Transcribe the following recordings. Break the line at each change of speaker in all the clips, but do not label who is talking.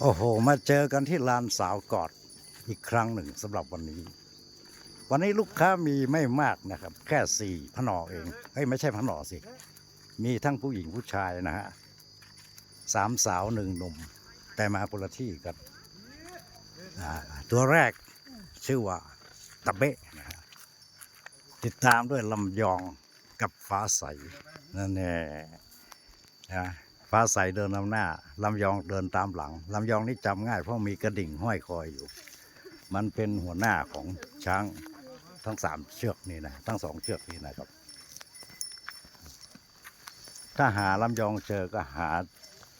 โอ้โห มาเจอกันที่ลานสาวกอดอีกครั้งหนึ่งสำหรับวันนี้ วันนี้ลูกค้ามีไม่มากนะครับ แค่สี่พนอเองเฮ้ยไม่ใช่พนอสิ มีทั้งผู้หญิงผู้ชายนะฮะสามสาวหนึ่งหนุ่ม แต่มาคนละที่กันตัวแรกชื่อว่าตะเบะนะฮะติดตามด้วยลำยองกับฟ้าใสนั่นแน่นะ ฟ้าใสเดินนำหน้าลำยองเดินตามหลังลำยองนี่จำง่ายเพราะมีกระดิ่งห้อยคอยอยู่ มันเป็นหัวหน้าของช้างทั้งสามเชือกนี่นะทั้งสองเชือกนี่นะครับ ถ้าหาลำยองเจอก็หา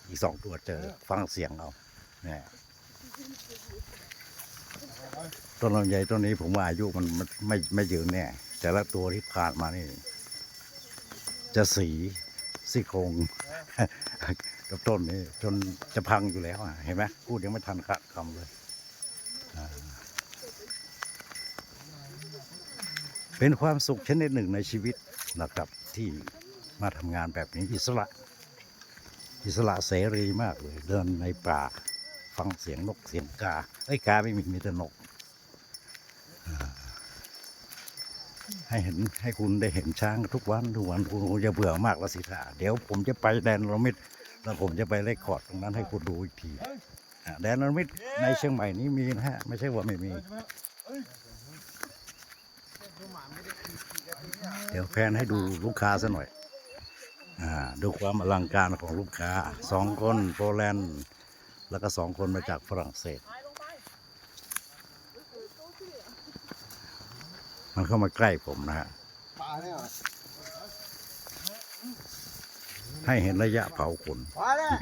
อีกสองตัวเจอฟังเสียงเอาเนี่ยต้นลำไยต้นนี้ผมว่าอายุมันมันไม่ไม่ยืนแน่แต่ละตัวที่ผ่านมานี่ จะสี ซี่โครงกับต้นนี้จนจะพังอยู่แล้วเห็นไหมพูดยังไม่ทันขาดคำเลยเป็นความสุขชนิดหนึ่งในชีวิตนะครับที่มาทำงานแบบนี้อิสระ อิสระเสรีมากเลย เดินในป่า ฟังเสียงนกเสียงกาไอ้กาไม่มีมีแต่นกอ่า ให้เห็นให้คุณได้เห็นช้างทุกวันทุกวันคุณคงจะเบื่อมากแล้วสิท่าเดี๋ยวผมจะไปแดนรมิดแล้วผมจะไปเลคคอร์ดตรงนั้นให้คุณดูอีกทีแดนรมิดในเชียงใหม่นี้มีนะฮะไม่ใช่ว่าไม่มี เดี๋ยวแพนให้ดูลูกค้าซะหน่อยอ่าดูความอลังการของลูกค้าสองคนโปแลนด์แล้วก็สองคนมาจากฝรั่งเศส มันเข้ามาใกล้ผมนะฮะ
ปลาเนี่ย
ให้เห็นระยะเผาขน
ปลาเนี่ย